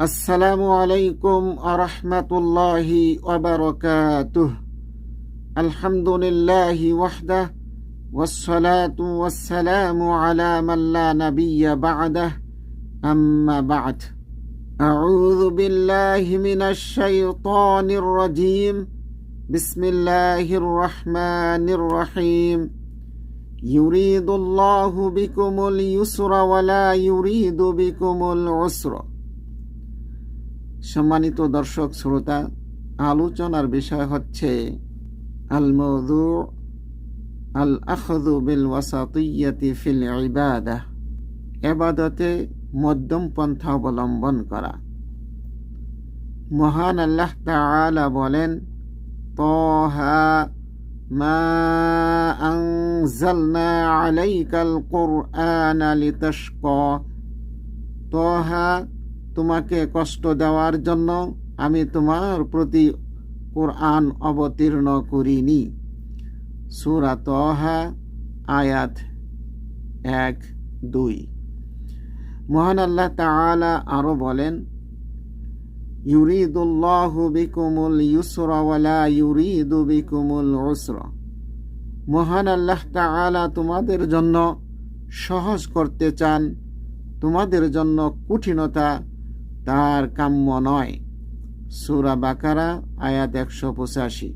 السلام عليكم ورحمة الله وبركاته. الحمد لله وحده والصلاة والسلام على من لا نبي بعده. أما بعد أعوذ بالله من الشيطان الرجيم. بسم الله الرحمن الرحيم. يريد الله بكم اليسر ولا يريد بكم العسر. সম্মানিত দর্শক, শ্রোতা, আলোচনার বিষয় হচ্ছে আল মৌদু আল আখদু বিল ওয়াসাতিয়াতি ফিল ইবাদাহ এবাদতে মধ্যম পন্থা অবলম্বন করা। মহান আল্লাহ তাআলা বলেন, তহা মা আনজালনা আলাইকাল কুরআনা তহা তোমাকে কষ্ট দেওয়ার জন্য আমি তোমার প্রতি কোরআন অবতীর্ণ করিনি। সুরা আয়াত এক, দুই। মহান আল্লাহ তাআলা আরও বলেন, ইউরিদুল্লাহু বিকুমুল ইউসরা ওয়ালা ইউরিদু বিকুমুল উসরা। মহান আল্লাহ তাআলা তোমাদের জন্য সহজ করতে চান, তোমাদের জন্য কঠিনতা তার কাম্য নয় সুরা বাকারা আয়াত একশো পঁচাশি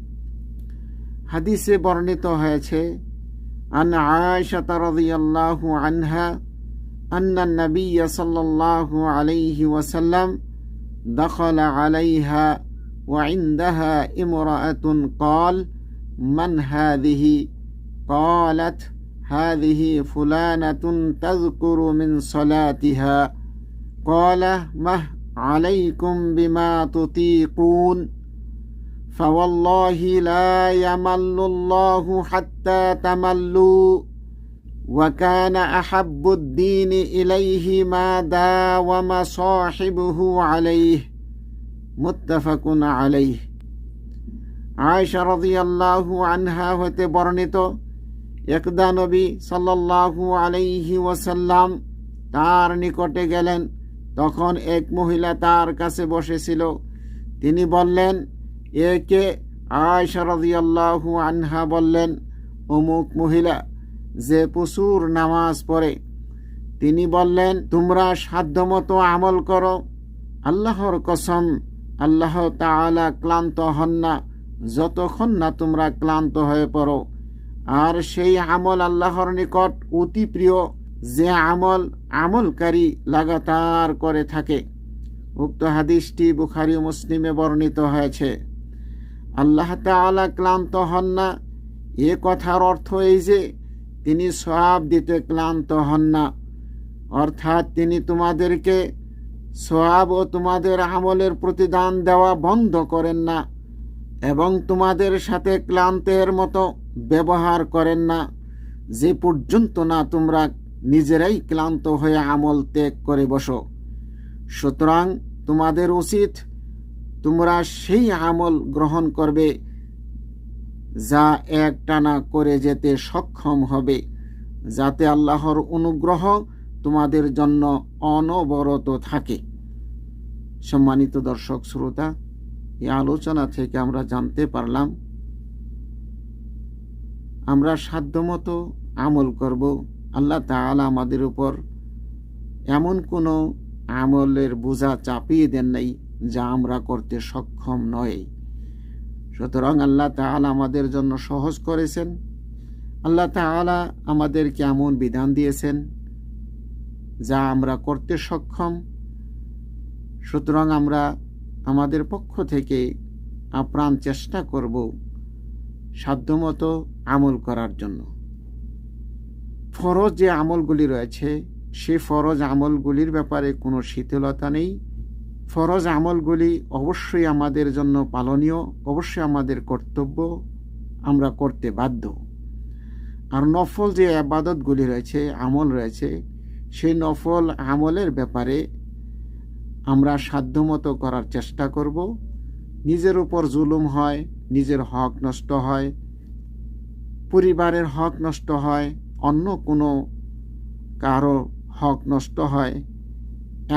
হাদিসে বর্ণিত হয়েছে আন আয়েশা রাদিয়াল্লাহু আনহা أن النبي صلى الله عليه وسلم دخل عليها وعندها امرأة قال من هذه قالت هذه فلانة تذكر من صلاتها قال مه عليكم بما تطيقون فوالله لا يمل الله حتى تملوا وكان احب الدين اليه ما داوم صاحبه عليه متفق عليه আয়সা রাদিয়াল্লাহু আনহা হতে বর্ণিত একদা নবী সাল্লাল্লাহু আলাইহি ওয়াসাল্লাম তার নিকটে গেলেন তখন এক মহিলা তার কাছে বসেছিল। তিনি বললেন একে আয়সা রাদিয়াল্লাহু আনহা বললেন, অমুক মহিলা যে প্রচুর নামাজ পড়ে। তিনি বললেন, তোমরা সাধ্যমতো আমল করো। আল্লাহর কসম, আল্লাহ তাআলা ক্লান্ত হন না, যতক্ষণ না তোমরা ক্লান্ত হয়ে পড়ো। আর সেই আমল আল্লাহর নিকট অতি প্রিয়। যে আমল আমলকারী লাগাতার করে থাকে। উক্ত হাদিসটি বুখারি মুসলিমে বর্ণিত হয়েছে। আল্লাহ তাআলা ক্লান্ত হন না। এ কথার অর্থ এই যে, তিনি সব দিতে ক্লান্ত হন না। অর্থাৎ তিনি তোমাদেরকে সব ও তোমাদের আমলের প্রতিদান দেওয়া বন্ধ করেন না এবং তোমাদের সাথে ক্লান্তের মতো ব্যবহার করেন না। যে পর্যন্ত না তোমরা নিজেরাই ক্লান্ত হয়ে আমল ত্যাগ করে বসো। সুতরাং তোমাদের উচিত তোমরা সেই আমল গ্রহণ করবে যা এক টানা করে যেতে সক্ষম হবে, যাতে আল্লাহর অনুগ্রহ তোমাদের জন্য অনবরত থাকে। সম্মানিত দর্শক, শ্রোতা, এই আলোচনা থেকে আমরা জানতে পারলাম, আমরা সাধ্যমতো আমল করব। আল্লাহ তাআলা আমাদের উপর এমন কোনো আমলের বোঝা চাপিয়ে দেন নাই যা আমরা করতে সক্ষম নয় সুতরাং আল্লাহ তাআলা আমাদের জন্য সহজ করেছেন। আল্লাহ তাআলা আমাদেরকে এমন বিধান দিয়েছেন যা আমরা করতে সক্ষম। সুতরাং আমরা আমাদের পক্ষ থেকে আপ্রাণ চেষ্টা করব সাধ্যমতো আমল করার জন্য। ফরজ যে আমলগুলি রয়েছে সেই ফরজ আমলগুলির ব্যাপারে কোনো শীতলতা নেই। ফরজ আমলগুলি অবশ্যই আমাদের জন্য পালনীয়, অবশ্যই আমাদের কর্তব্য, আমরা করতে বাধ্য। আর নফল যে আবাদতগুলি রয়েছে, আমল রয়েছে সেই নফল আমলের ব্যাপারে আমরা সাধ্যমতো করার চেষ্টা করব। নিজের উপর জুলুম হয়, নিজের হক নষ্ট হয়, পরিবারের হক নষ্ট হয় অন্য কোনো কারও হক নষ্ট হয়,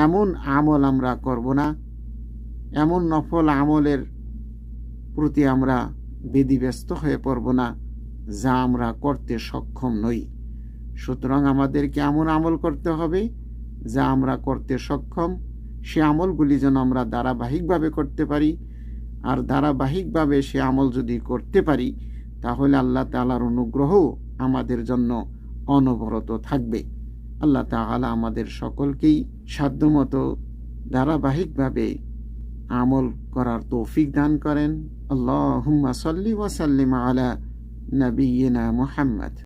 এমন আমল আমরা করব না। এমন নফল আমলের প্রতি আমরা বিধিব্যস্ত হয়ে পড়ব না, যা আমরা করতে সক্ষম নই। সুতরাং আমাদেরকে এমন আমল করতে হবে, যা আমরা করতে সক্ষম। সে আমলগুলি যেন আমরা ধারাবাহিকভাবে করতে পারি, আর ধারাবাহিকভাবে সে আমল যদি করতে পারি, তাহলে আল্লাহ তালার অনুগ্রহ আমাদের জন্য অনবরত থাকবে। আল্লাহ তাআলা আমাদের সকলকেই সাধ্যমতো ধারাবাহিকভাবে আমল করার তৌফিক দান করেন। আল্লাহ সাল্লি ওয়াসাল্লিম আলা নবীনা মুহাম্মদ।